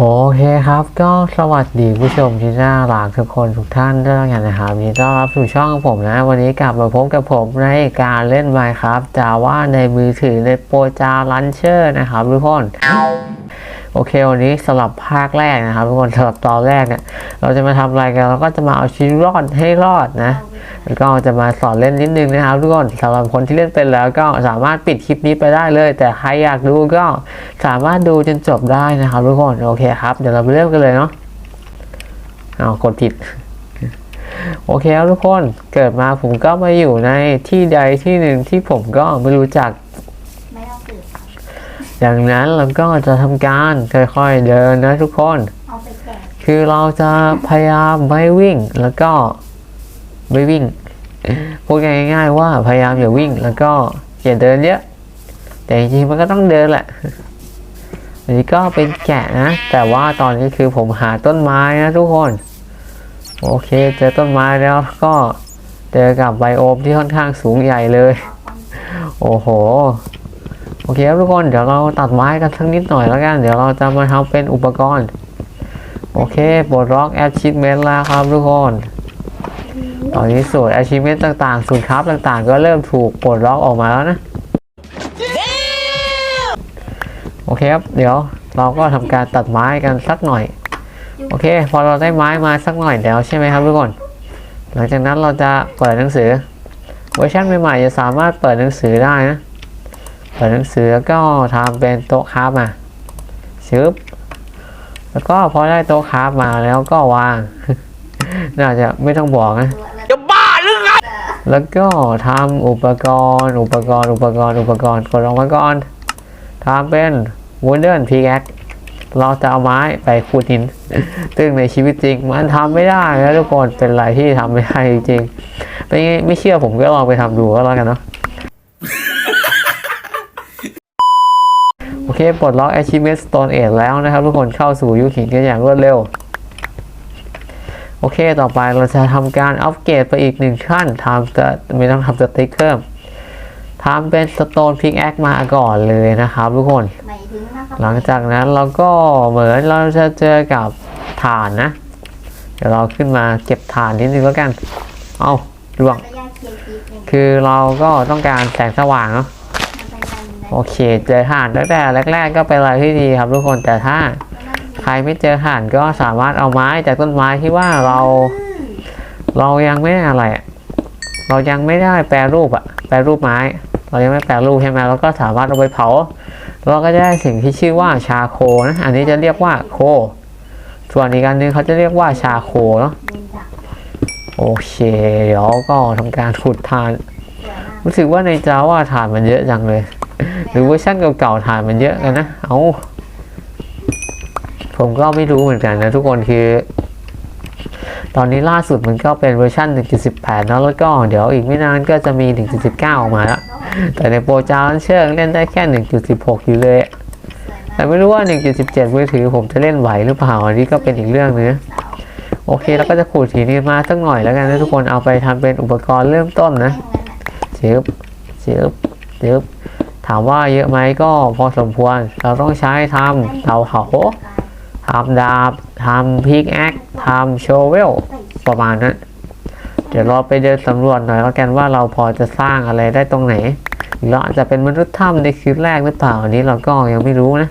โอเคครับก็สวัสดีผู้ชมที่น่ารักทุกคนทุกท่านด้วยกันนะครับยินดีต้อนรับสู่ช่องของผมนะ วันนี้กลับมาพบกับผมในการเล่นไมค์ครับจาว่าในมือถือในโปรจารันเชอร์นะครับทุกคน โอเควันนี้สำหรับภาคแรกนะครับทุกคนสำหรับตอนแรกเนี่ยเราจะมาทำอะไรกันเราก็จะมาเอาชีวิตรอดให้รอดนะแล้วก็จะมาสอนเล่นนิดนึงนะครับทุกคนสำหรับคนที่เล่นเป็นแล้วก็สามารถปิดคลิปนี้ไปได้เลย แต่ใครอยากดูก็สามารถดูจนจบได้นะครับทุกคนโอเคครับเดี๋ยวเราไปเริ่มกันเลยเนาะเอากดผิดโอเคครับทุกคนเกิดมาผมก็มาอยู่ในที่ใดที่หนึ่งที่ผมก็ไม่รู้จัก ดังนั้นเราก็จะทำการค่อยๆเดินนะทุกคน คือเราจะพยายามไม่วิ่งแล้วก็ไม่วิ่งพูดง่ายๆว่าพยายามอย่าวิ่งแล้วก็อย่าเดินเยอะแต่จริงๆมันก็ต้องเดินแหละอันนี้ก็เป็นแกะนะ แต่ว่าตอนนี้คือผมหาต้นไม้นะทุกคน โอเคเจอต้นไม้แล้วก็เจอกับไบโอมที่ค่อนข้างสูงใหญ่เลย โอ้โห โอเคครับทุกคนเดี๋ยวเราตัดไม้กันสักนิดหน่อยแล้วกัน เดี๋ยวเราจะมาทำเป็นอุปกรณ์ โอเคปลดล็อก achievement แล้วครับทุกคน ตอนนี้สูตร achievement ต่างๆ สูตรครับต่างๆ ก็เริ่มถูกปลดล็อกออกมาแล้วนะ โอเคครับ เดี๋ยวเราก็ทำการตัดไม้กันสักหน่อย โอเค พอเราได้ไม้มาสักหน่อยแล้วใช่ไหมครับทุกคน หลังจากนั้นเราจะเปิดหนังสือ เวอร์ชันใหม่ๆจะสามารถเปิดหนังสือได้นะ เปิดหนังสือแล้วก็ทำเป็นโต๊ะคราฟมาชึบแล้วก็พอได้โต๊ะคราฟมาแล้วก็วาง น่าจะไม่ต้องบอกนะจะบ้าหรือไงแล้วก็ทำอุปกรณ์ อุปกรณ์อุปกรณ์อุปกรณ์กดลงมาก่อนทำเป็น wooden pickaxe เราจะเอาไม้ไปขูดหิน ซึ่งในชีวิตจริง มันทำไม่ได้นะทุกคน เป็นอะไรที่ทำไม่ได้จริงๆไม่ไม่เชื่อผมก็ลองไปทำดูก็แล้วกันเนาะ โอ เคปลดล็อก Achievement Stone Age แล้วนะครับ ทุกคนเข้าสู่ยุคหินกันอย่างรวดเร็ว โอเคต่อไปเราจะทำการอัปเกรดไปอีกหนึ่งขั้นทำจะไม่ต้องทำสติ๊กเกอร์ทำเป็น Stone Pickaxe มาก่อนเลยนะครับทุกคนหมายถึงนะครับหลังจากนั้นเราก็เหมือนเราจะเจอกับฐานนะ เดี๋ยวเราขึ้นมาเก็บฐานนิดนึงแล้วกัน เอาล่วงระยะเคลียร์คลิปเนี่ยคือเราก็ต้องการแสงสว่างเนาะมันไปยันได้ โอเค เจอฐานตั้งแต่แรก ๆ ก็เป็นอะไรที่ดีครับทุกคนแต่ถ้าใครไม่เจอฐานก็สามารถเอาไม้จากต้นไม้ที่ว่าเรา เรายังไม่ได้อะไร เรายังไม่ได้แปรรูปอะแปรรูปไม้ เรายังไม่แปรรูปใช่ไหมเราก็สามารถเอาไปเผา เราก็จะได้สิ่งที่ชื่อว่าชาโคนะ อันนี้จะเรียกว่าโค ส่วนอีกอันหนึงเขาจะเรียกว่าชาโคเนาะโอเคเดี๋ยวก็ทำการขุดทาน รู้สึกว่าในจาว่าฐานมันเยอะจังเลย หรือเวอร์ชันเก่าๆฐานมันเยอะกันนะ เอาผมก็ไม่รู้เหมือนกันนะทุกคนคือ ตอนนี้ล่าสุดมันก็เป็นเวอร์ชัน1.18เนอะแล้วก็เดี๋ยวอีกไม่นานก็จะมี 1.19 ออกมาแล้ว แต่ในโปรจาร์เชิงเล่นได้แค่ 1.16 อยู่เลย แต่ไม่รู้ว่า 1.17 มือถือผมจะเล่นไหวหรือเปล่า อันนี้ก็เป็นอีกเรื่องนึงโอเคแล้วก็จะขูดหินนี้มาสักหน่อยแล้วกันนะทุกคนเอาไปทำเป็นอุปกรณ์เริ่มต้นนะแม่งนั้นอะเจ็บเจ็บเจ็บ ถามว่าเยอะไหมก็พอสมควร เราต้องใช้ทำเตาเผาทำดาบทำพิกแอคทำโชเวลประมาณนั้น เดี๋ยวเราไปเดินสำรวจหน่อยแล้วกันว่าเราพอจะสร้างอะไรได้ตรงไหนหรือเราอาจจะเป็นมนุษย์ถ้ำในคลิปแรกหรือเปล่าอันนี้เราก็ยังไม่รู้นะ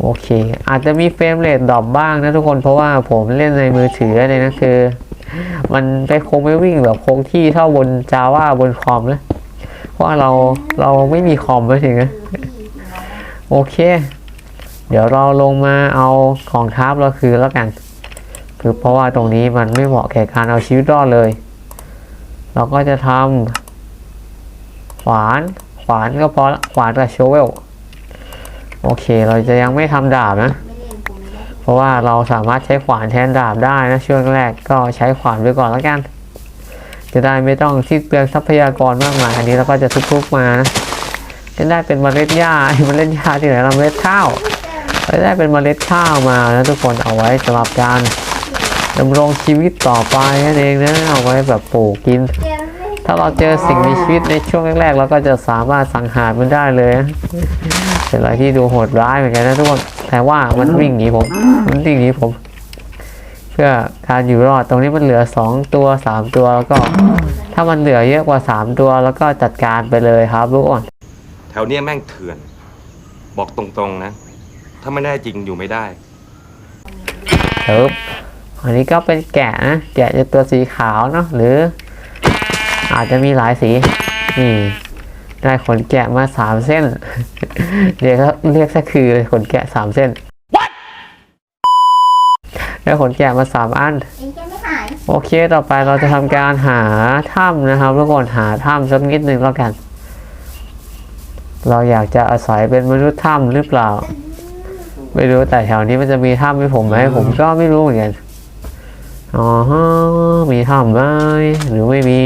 โอเค อาจจะมีเฟรมเรทดรอปบ้างนะทุกคนเพราะว่าผมเล่นในมือถือเลยนะคือ มันไปคงไม่วิ่งแบบคงที่เท่าบนจาว่าบนคอมนะ เพราะเราเราไม่มีคอมไม่ถึงนะโอเค เดี๋ยวเราลงมาเอาของทับเราคืนแล้วกันคือเพราะว่าตรงนี้มันไม่เหมาะแก่การเอาชีวิตรอดเลย เราก็จะทำขวานขวานก็พอขวานกับโชเวลโอเค เราจะยังไม่ทำดาบนะ เพราะว่าเราสามารถใช้ขวานแทนดาบได้นะช่วงแรกก็ใช้ขวานไปก่อนแล้วกัน จะได้ไม่ต้องที่เปลืองทรัพยากรมากมายอันนี้เราก็จะทุบๆมานะจะได้เป็นเมล็ดหญ้าเมล็ดหญ้าที่ไหนเราเมล็ดข้าวจะได้เป็นเมล็ดข้าวมานะทุกคนเอาไว้สำหรับการดำรงชีวิตต่อไปนั่นเองนะเอาไว้แบบปลูกกิน ถ้าเราเจอสิ่งมีชีวิตในช่วงแรกๆเราก็จะสามารถสังหารมันได้เลยนะเป็นอะไรที่ดูโหดร้ายเหมือนกันนะทุกคนแต่ว่ามันวิ่งหนีผม มันวิ่งหนีผม เพื่อการอยู่รอดตรงนี้มันเหลือสองตัวสามตัวแล้วก็ ถ้ามันเหลือเยอะกว่าสามตัวแล้วก็จัดการไปเลยครับทุกคนแถวเนี้ยแม่งเถื่อน บอกตรงๆนะ ถ้าไม่แน่จริงอยู่ไม่ได้เอิบอันนี้ก็เป็นแกะนะแกะจะตัวสีขาวเนาะหรือ อาจจะมีหลายสี นี่ ได้ขนแกะมาสามเส้นเรียกเรียกแค่คือเลยขนแกะสามเส้น ได้ขนแกะมาสามอันเองจะไม่หายโอเค ต่อไปเราจะทำการหาถ้ำนะครับทุกคนหาถ้ำสักนิดหนึ่งแล้วกัน เราอยากจะอาศัยเป็นมนุษย์ถ้ำหรือเปล่า ไม่รู้แต่แถวนี้มันจะมีถ้ำให้ผมไหมผมก็ไม่รู้เหมือนกันอ๋อฮะมีถ้ำไหมหรือไม่มี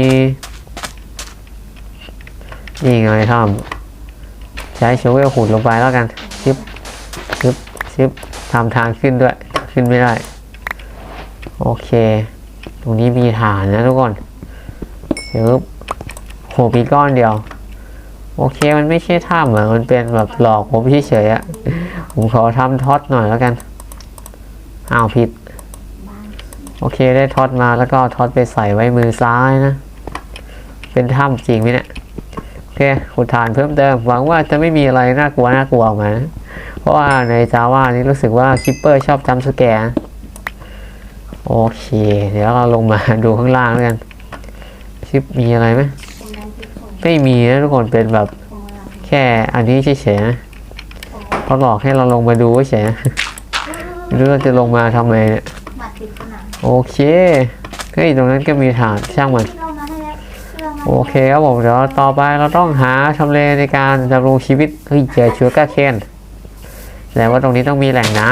นี่ไงถ้ำใช้โชเวลขุดลงไปแล้วกันชิปชิปชิปทำทางขึ้นด้วย ขึ้นไม่ได้ โอเค ตรงนี้มีฐานนะทุกคนชึบโหมีก้อนเดียว โอเคมันไม่ใช่ถ้ำอะมันเป็นแบบหลอกผมเฉยๆอะผมขอทำท็อตหน่อยแล้วกันอ้าวผิด โอเคได้ท็อตมาแล้วก็ท็อตไปใส่ไว้มือซ้ายนะ เป็นถ้ำจริงไหมเนี่ย เคขุดฐานเพิ่มเติม หวังว่าจะไม่มีอะไรน่ากลัวน่ากลัวออกมานะเพราะว่าในจาว่านี้รู้สึกว่าคิปเปอร์ชอบจำสแกร์โอเค เดี๋ยวเราลงมาดูข้างล่างแล้วกัน ชิปมีอะไรไหมผมนั่งที่ผมไม่มีนะทุกคนเป็นแบบผมกำลังแค่อันนี้เฉยๆนะผมเขาหลอกให้เราลงมาดูเฉยๆนะไม่รู้เราจะลงมาทำไมเนี่ยหมัดติดผนังโอเคเฮ้ยตรงนั้นก็มีฐานช่างมัน โอเคครับผมเดี๋ยวต่อไปเราต้องหาทำเลในการดำรงชีวิตเฮ้ยเจอชัวก้าเคนแสดงว่าตรงนี้ต้องมีแหล่งน้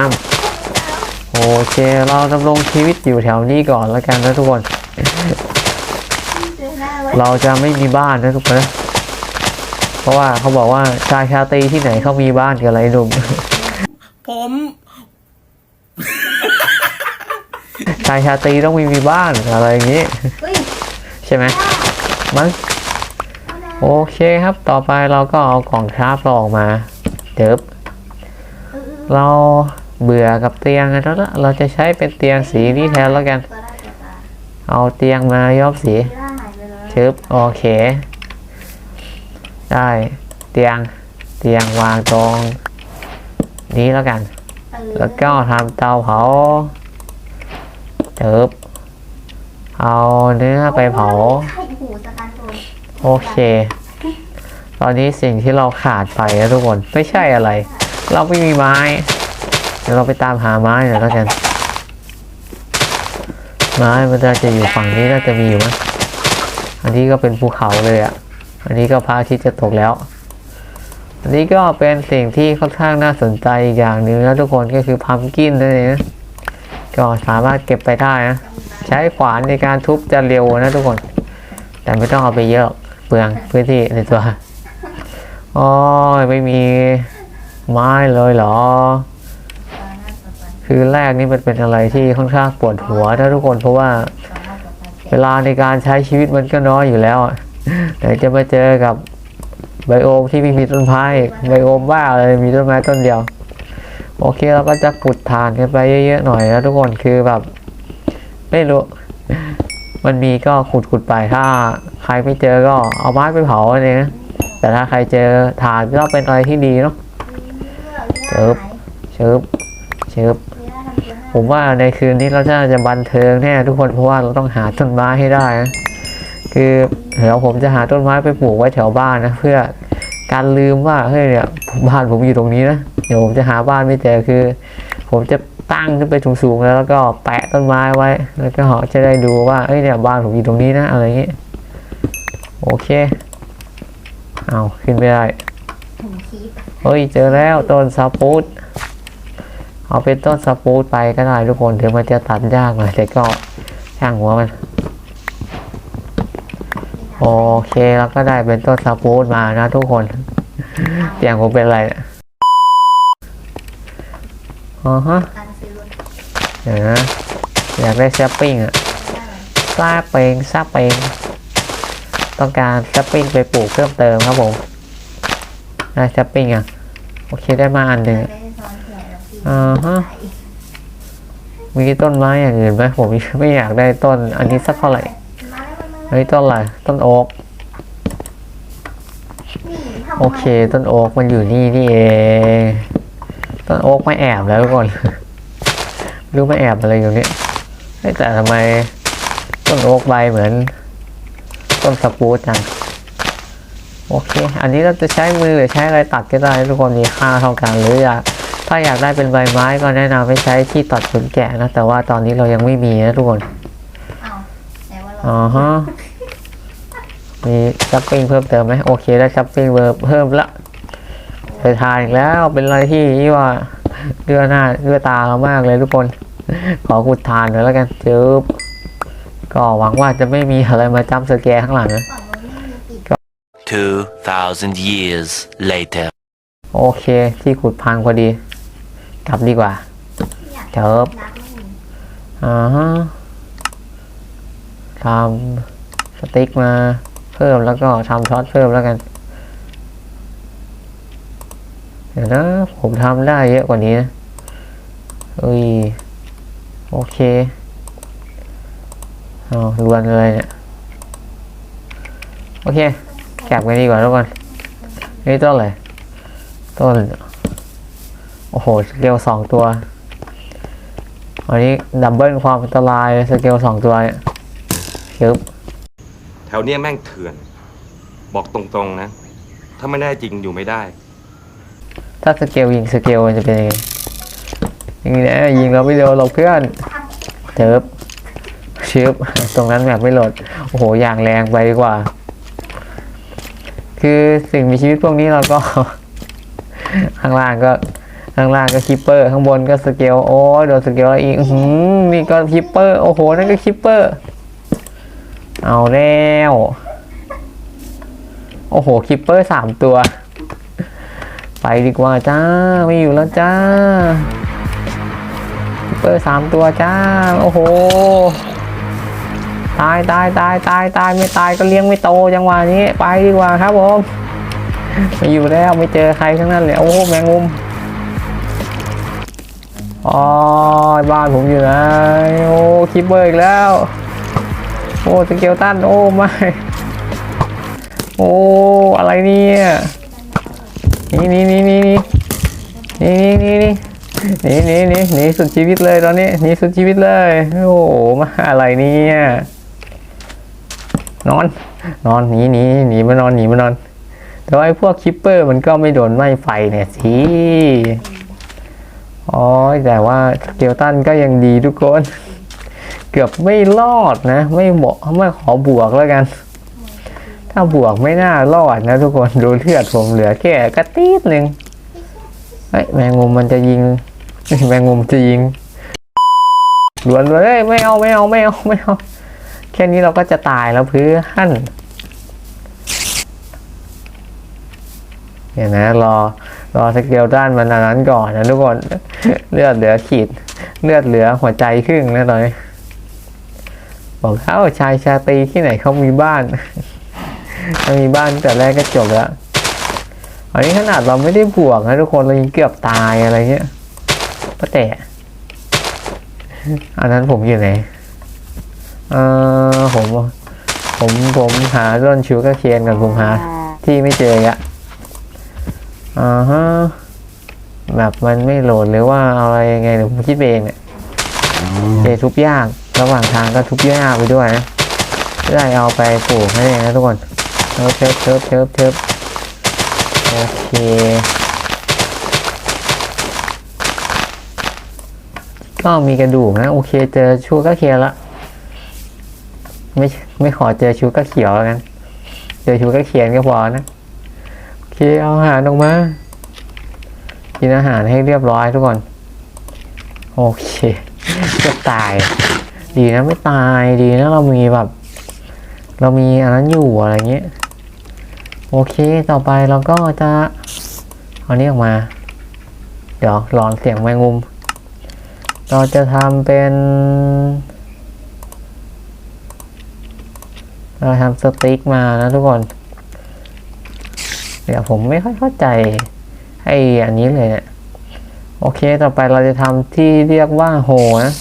ำโอเคเราดำรงชีวิตอยู่แถวนี้ก่อนแล้วกันนะทุกคนเจอหน้าไว้เราจะไม่มีบ้านนะทุกคนนะเพราะว่าเขาบอกว่าชายชาตรีที่ไหนเขามีบ้านกันอะไรหนุ่มผมชายชาตรีต้องมีมีบ้านอะไรอย่างนี้เฮ้ยใช่ไหม มั้งโอเคครับต่อไปเราก็เอากล่องคราฟเราออกมาเดิบเราเบื่อกับเตียงแล้วละเราจะใช้เป็นเตียงสีนี้แทนแล้วกัน เอาเตียงมาย้อมสีเลยชึบโอเค ได้เตียงเตียงวางตรงนี้แล้วกัน แล้วก็ทำเตาเผาเติบเอาเนื้อไปเผา หูสกันโดนโอเค ตอนนี้สิ่งที่เราขาดไปนะทุกคนไม่ใช่อะไร เราไม่มีไม้ เดี๋ยวเราไปตามหาไม้หน่อยแล้วกัน ไม้มันน่าจะอยู่ฝั่งนี้น่าจะมีอยู่มั้งอันนี้ก็เป็นภูเขาเลยอะ อันนี้ก็พระอาทิตย์จะตกแล้ว อันนี้ก็เป็นสิ่งที่ค่อนข้างน่าสนใจอีกอย่างหนึ่งนะทุกคนก็คือพัมกินนั่นเองก็สามารถเก็บไปได้นะ ใช้ขวานในการทุบจะเร็วนะทุกคน แต่ไม่ต้องเอาไปเยอะเปลืองพื้นที่ในตัวโอ้ยไม่มีไม้เลยเหรอ คือแรกนี่มันเป็นอะไรที่ค่อนข้างปวดหัวนะทุกคนเพราะว่า เวลาในการใช้ชีวิตมันก็น้อยอยู่แล้วอะเดี๋ยวจะมาเจอกับไบโอมที่ไม่มีต้นไม้อีกไบโอมบ้าเลยมีต้นไม้ต้นเดียว โอเคเราก็จะขุดทานกันไปเยอะๆหน่อยนะทุกคนคือแบบ ไม่รู้ มันมีก็ขุดขุดๆไปถ้าใครไม่เจอก็เอาไม้ไปเผาเองนะแต่ถ้าใครเจอฐานก็เป็นอะไรที่ดีเนาะเจิบเชิบเชิบผมว่าในคืนนี้เราจะจะบันเทิงแน่ทุกคนเพราะว่าเราต้องหาต้นไม้ให้ได้นะคือเดี๋ยวผมจะหาต้นไม้ไปปลูกไว้แถวบ้านนะเพื่อการลืมว่าเฮ้ยเนี่ยบ้านผมอยู่ตรงนี้นะเดี๋ยวผมจะหาบ้านไม่เจอคือ ผมจะ ตั้งขึ้นไปสูงๆ แล้วก็แปะต้นไม้ไว้ แล้วก็จะได้ดูว่าเอ้ยเนี่ยบ้านผมอยู่ตรงนี้นะอะไรอย่างงี้โอเค เอาขึ้นไม่ได้เฮ้ยเจอแล้วต้นซาปูดเอาเป็นต้นซาปูดไปก็ได้ทุกคนถึงมันจะตัดยากหน่อยแต่ก็ช่างหัวมันโอเคแล้วก็ได้เป็นต้นซาปูดมานะทุกคนเสียงผมเป็นอะไรอ๋อฮะ เดี๋ยวนะอยากได้แซปปิ้งอะซาเปงซาเปงต้องการสปริงไปปลูกเพิ่มเติมครับผมได้สปริงอะโอเคได้มาอันหนึ่งได้ซ้อนแขนแล้วพี่อ่าฮะมีต้นไม้อย่างอื่นไหมผมไม่อยากได้ต้นอันนี้สักเท่าไหร่มาแล้วมาแล้วเฮ้ยต้นอะไรต้นโอ๊กนี่ทำโอเค ต้นโอ๊กมันอยู่นี่นี่เองต้นโอ๊กไม่แอบแล้วทุกคน ไม่รู้ไม่แอบอะไรอยู่เนี่ยเฮ้ยแต่ทำไมต้นโอ๊กใบเหมือน ต้นสปรูตจังโอเค อันนี้เราจะใช้มือหรือใช้อะไรตัดก็ได้ทุกคนมีค่าเท่ากันหรืออยากถ้าอยากได้เป็นใบไม้ก็แนะนำให้ใช้ที่ตัดขนแกะนะ แต่ว่าตอนนี้เรายังไม่มีนะทุกคนเอาแต่ว่าเราอ๋อฮะมีชัปปิ้งเพิ่มเติมไหมโอเคได้ชัปปิ้งเบอร์เพิ่มละไปทานอีกแล้วเป็นอะไรที่ที่ว่าเลือหน้าเลือตาเรามากเลยทุกคน ขอขุดทานหน่อยแล้วกันเจบก็หวังว่าจะไม่มีอะไรมาจำสแกร์ข้างหลังนะฝั่งนู้นไม่มีอีก2,000 years later. โอเค ที่ขุดพังพอดี กลับดีกว่าอยากเจิบรักไม่มีอ่าฮะทำสติ๊กมาเพิ่มแล้วก็ทำช็อตเพิ่มแล้วกันเดี๋ยวนะผมทำได้เยอะกว่านี้นะเอ้ย โอเคเอารวนเลยเนี่ย โอเคแก็บกันดีกว่าทุกคนนี่ต้นอะไรต้น โอ้โห สเกลสองตัว อันนี้ดับเบิลความอันตรายสเกลสองตัวเนี่ยชึบแถวเนี้ยแม่งเถื่อน บอกตรงๆนะ ถ้าไม่ได้จริงอยู่ไม่ได้ ถ้าสเกลยิงสเกลมันจะเป็นยังไง ยิงนะยิงเราไม่โดนหรอกเพื่อนเจิบชึบตรงนั้นแบบไม่โหลด โอ้โหอย่างแรงไปดีกว่า คือสิ่งมีชีวิตพวกนี้เราก็ ข้างล่างก็ข้างล่างก็คิปเปอร์ ข้างบนก็สเกลโอ้ยโดนสเกลอีกหืมนี่ก็คิปเปอร์ โอ้โห นั่นก็คิปเปอร์ เอาแล้วโอ้โหคิปเปอร์สามตัว ไปดีกว่าจ้า ไม่อยู่แล้วจ้า เปอร์สามตัวจ้า โอ้โห ตายตายตายตายตายไม่ตายก็เลี้ยงไม่โตจังหวะนี้ไปดีกว่าครับผมไม่อยู่แล้วไม่เจอใครทั้งนั้นเลยโอ้แมงมุมอ๋อบ้านผมอยู่ไหนโอ้คิปเปอร์อีกแล้ว โอ้สเกลตันโอ้ไม่โอ้อะไรเนี่ยนี่นี่นี่นี่นี่นี่นี่นี่ นี่นี่นี่หนีสุดชีวิตเลยตอนนี้หนีสุดชีวิตเลย โอ้โหมาอะไรเนี่ยนอน นอนหนีหนีหนีมานอนหนีมานอน แต่ว่าไอ้พวกคิปเปอร์มันก็ไม่โดนไหม้ไฟเนี่ยสิอ๋อแต่ว่าสเกลตันก็ยังดีทุกคน เกือบไม่รอดนะ ไม่บอกไม่ขอบวกแล้วกัน ถ้าบวกไม่น่ารอดนะทุกคนดูเลือดผมเหลือแค่กระตีดหนึ่งเฮ้ยแมงมุมมันจะยิง แมงมุมจะยิงดวนเลยไม่เอาไม่เอาไม่เอาไม่เอา แค่นี้เราก็จะตายแล้วเพื่อนเดี๋ยนะรอรอสเกลด้านมันนั้นก่อนนะทุกคนเลือดเหลือขีด เลือดเหลือหัวใจครึ่งนะตอนนี้บอกเขาชายชาตีที่ไหนเขามีบ้านถ้ามีบ้านแต่แรกก็จบแล้วอันนี้ขนาดเราไม่ได้บวกนะทุกคนเรายังเกือบตายอะไรเงี้ย ป้าแต่อันนั้นผมอยู่ไหนเออผม ผมผมหาต้นชูกาเคนกับผมหา ที่ไม่เจออะอ่าฮะแบบมันไม่โหลดหรือว่าอะไรยังไงเดี๋ยวผมคิดไปเองเนี่ยเจทุบยากระหว่างทางก็ทุบยากไปด้วยนะจะได้เอาไปปลูกให้เองนะทุกคนเทิบเทิบเทิบเทิบเทิบโอเค ก็มีกระดูกนะ โอเค เจอชูก็เคลียร์ละไม่ไม่ขอเจอชูก็เขียวแล้วกันเจอชูก็เขียนก็พอนะโอเคเอาอาหารออกมากินอาหารให้เรียบร้อยทุกคนโอเคจะตาย ดีนะไม่ตายดีนะเรามีแบบ เรามีอันนั้นอยู่อะไรเงี้ยโอเคต่อไปเราก็จะเอานี้ออกมา เดี๋ยวหลอนเสียงแมงมุม เราจะทำเป็น เราทำสติ๊กมานะทุกคน เดี๋ยวผมไม่ค่อยเข้าใจไอ้อันนี้เลยเนี่ยโอเคต่อไปเราจะทำที่เรียกว่าโหนะ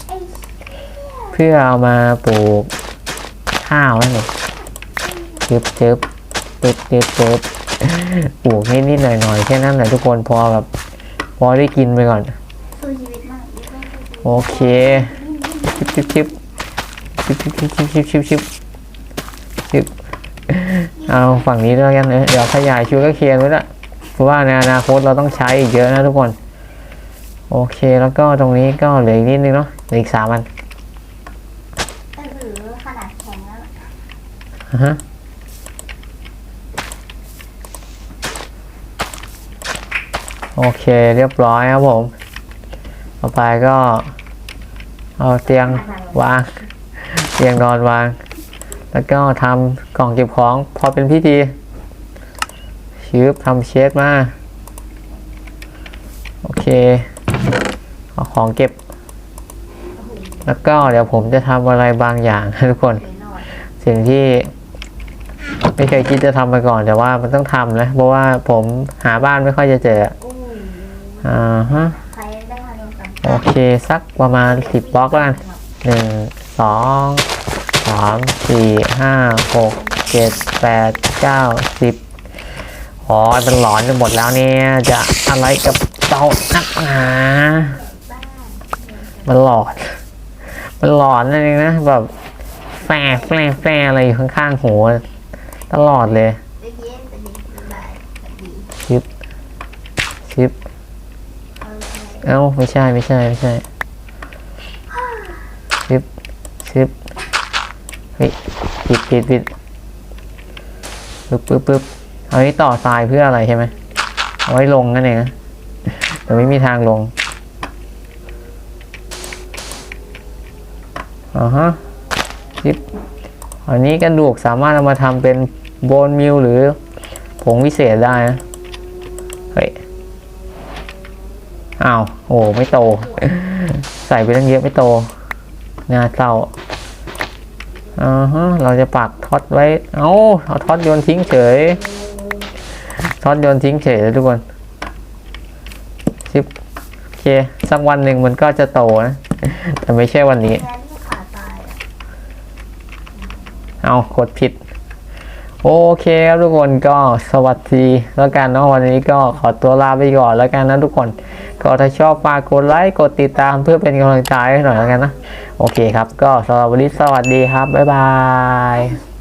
เพื่อเอามาปลูกข้าวนั่นเองจึบจึบจึบจึบจึบปลูกนิดนิดหน่อยหน่อยๆแค่นั้นแหละทุกคนพอแบบพอได้กินไปก่อน โอเคชิบชิบชิบชิบชิบชิบชิบชิบชิบชิบชิบเอาฝั่งนี้ด้วยกันเนอะเดี๋ยวขยายชูก็เคียนไว้ละเพราะว่าในอนาคตเราต้องใช้อีกเยอะนะทุกคน โอเคแล้วก็ตรงนี้ก็เหลืออีกนิดนึงเนาะเหลืออีกสามอันเออหรือขนาดแข็งแล้วอ่าฮะโอเคเรียบร้อยครับผม ต่อไปก็ เอาเตียงวางเตียงนอนวาง แล้วก็ทำกล่องเก็บของพอเป็นพิธีชืบทำเช็ดมาโอเคเอาของเก็บ แล้วก็เดี๋ยวผมจะทำอะไรบางอย่างทุกคน สิ่งที่ไม่เคยคิดจะทำมาก่อน แต่ว่ามันต้องทำนะเพราะว่าผมหาบ้านไม่ค่อยจะเจออ่าฮะ โอเค สักประมาณสิบบล็อกแล้วกันหนึ่งสองสามสี่ห้าหกเจ็ดแปดเก้าสิบอ๋อมันหลอนไปหมดแล้วเนี่ย จะอะไรกับเจ้านักหนาบ้านมันหลอน มันหลอนนั่นเองนะ แบบแฝงแฝงแฝงอะไรอยู่ข้างๆหูตลอดเลย เด็กเย็นแต่ดีสบายแต่ดี ชิป ชิป เอ้าไม่ใช่ไม่ใช่ไม่ใช่ชิปชิปเฮ้ยปิดปิดปิดปึ๊บปึ๊บปึ๊บเอาไว้ต่อทรายเพื่ออะไรใช่ไหมเอาไว้ลงนั่นเองนะแต่ไม่มีทางลงอ่าฮะชิปอันนี้กระดูกสามารถเอามาทำเป็นโบนมิลหรือผงวิเศษได้นะ อ้าวโอ้ไม่โต ใส่ไปตั้งเยอะไม่โตน่าเศร้าอ่าฮะเราจะปักท็อตไว้ เอาเอาท็อตโยนทิ้งเฉยท็อตโยนทิ้งเฉยเลยทุกคนชิปโอเค สักวันหนึ่งมันก็จะโตนะ แต่ไม่ใช่วันนี้ เอากดผิด โอเคครับทุกคนก็สวัสดีแล้วกันเนาะวันนี้ก็ขอตัวลาไปก่อนแล้วกันนะทุกคน ก็ถ้าชอบฝากกดไลค์กดติดตามเพื่อเป็นกำลังใจให้หน่อยแล้วกันนะ โอเคครับ ก็สำหรับวันนี้สวัสดีครับ บ๊ายบาย